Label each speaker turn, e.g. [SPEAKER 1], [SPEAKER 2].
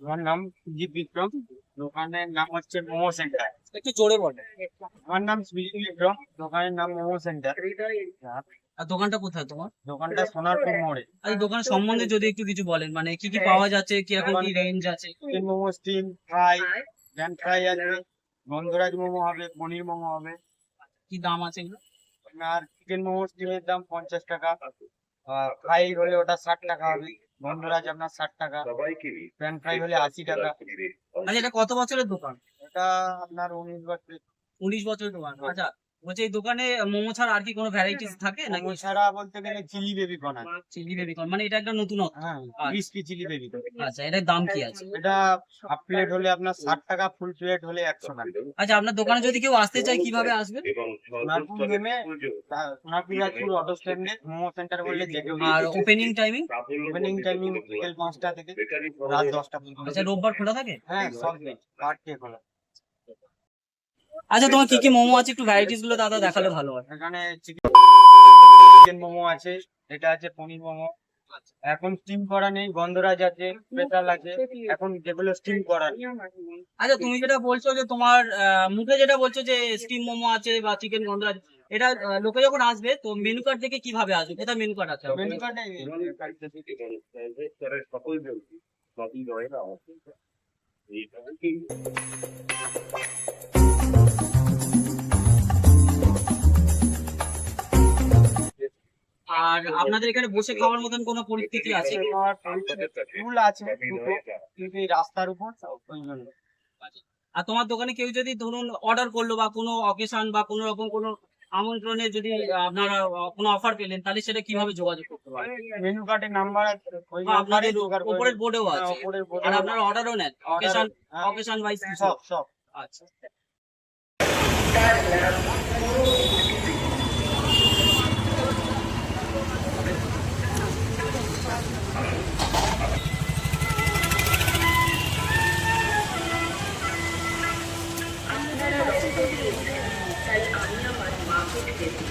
[SPEAKER 1] আমার নাম সুজিত বিক্রম দোকানের নাম হচ্ছে মোমো সেন্টার।
[SPEAKER 2] একটু জোরে বলে।
[SPEAKER 1] আমার নাম সুজিত বিক্রম দোকানের নাম মোমো সেন্টার।
[SPEAKER 2] আর দোকানটা কোথায় তোমার?
[SPEAKER 1] দোকানটা সোনারপুর মোড়ে।
[SPEAKER 2] আর দোকান সম্বন্ধে যদি একটু কিছু বলেন মানে কি কি পাওয়া যাচ্ছে কীরকম কি রেঞ্জ আছে?
[SPEAKER 1] Chicken momo steam fry pan fry আছে গন্ধরাজ মোমো হবে পনির মোমো হবে।
[SPEAKER 2] কি দাম আছে এগুলো?
[SPEAKER 1] আপনার চিকেন মোমো স্টিমের দাম পঞ্চাশ টাকা আর ফ্রাই হলে ওটা ষাট টাকা হবে। গন্ধরাজ আপনার ষাট টাকা। প্যান ফ্রাই হলে আশি টাকা।
[SPEAKER 2] আচ্ছা এটা কত বছরের দোকান?
[SPEAKER 1] এটা আপনার উনিশ বছরের।
[SPEAKER 2] উনিশ বছরের দোকান। আচ্ছা বলছি এই দোকানে মোমো ছাড়া আর কি কোনো ভ্যারাইটিস থাকে নাকি?
[SPEAKER 1] মোমো ছাড়া বলতে গেলে chilli baby corn
[SPEAKER 2] chilli baby corn মানে এটা একটা নতুনত্ব
[SPEAKER 1] হ্যাঁ ক্রিসপি চিলি বেবি
[SPEAKER 2] আচ্ছা এটার দাম কি আছে?
[SPEAKER 1] এটা হাফ প্লেট হলে আপনার ষাট টাকা ফুল প্লেট হলে একশো টাকা।
[SPEAKER 2] আচ্ছা আপনার দোকানে যদি কেউ আসতে চায় কীভাবে আসবে?
[SPEAKER 1] সোনারপুর নেমে সোনারপুর অটো স্ট্যান্ডে মোমো সেন্টার বললে যে কেউ
[SPEAKER 2] আর ওপেনিং টাইমিং
[SPEAKER 1] ওপেনিং টাইমিং বিকেল পাঁচটা থেকে রাত দশটা পর্যন্ত।
[SPEAKER 2] আচ্ছা রোববার খোলা থাকে?
[SPEAKER 1] হ্যাঁ সব দিন। পার্ট খোলা।
[SPEAKER 2] আচ্ছা তোমার কি কি মোমো আছে? একটু ভ্যারাইটিসগুলো দাদা দেখালে ভালো হয়।
[SPEAKER 1] এখানে চিকেন মোমো আছে এটা আছে পনির মোমো। এখন স্টিম করা নেই গন্ধরাজ আছে স্পেশাল আছে। এখন যেগুলো স্টিম করা
[SPEAKER 2] আচ্ছা তুমি যেটা বলছো যে তোমার আহ, মুখে যেটা বলছো যে স্টিম মোমো আছে বা চিকেন গন্ধরাজ এটা লোকে যখন আসবে তো মেনু কার্ড দেখে কীভাবে আসবে? এটা মেনু কার্ড আছে।
[SPEAKER 1] মেনু কার্ডে
[SPEAKER 2] আর আপনাদের এখানে বসে খাওয়ার মতন কোনো পরিস্থিতি আছে।
[SPEAKER 1] ফুল আছে কিন্তু রাস্তার উপর
[SPEAKER 2] আর তোমার দোকানে কেউ যদি ধরুন অর্ডার করল বা কোনো অকেশন বা কোনো রকম কোনো আমন্ত্রণে যদি আপনারা কোনো অফার পেলেন তাহলে সেটা কীভাবে যোগাযোগ করতে পারেন
[SPEAKER 1] মেনু কার্ডের নাম্বার আছে ওই
[SPEAKER 2] বা আপনাদের উপরের বোর্ডেও
[SPEAKER 1] হ্যাঁ,
[SPEAKER 2] আছে। আর আপনারা অর্ডারও নেন। অকেশন অকেশন ওয়াইজ
[SPEAKER 1] সব সব।
[SPEAKER 2] আচ্ছা। আপনারা রক্ত দিন তাই আমি আমার মাকে খেতে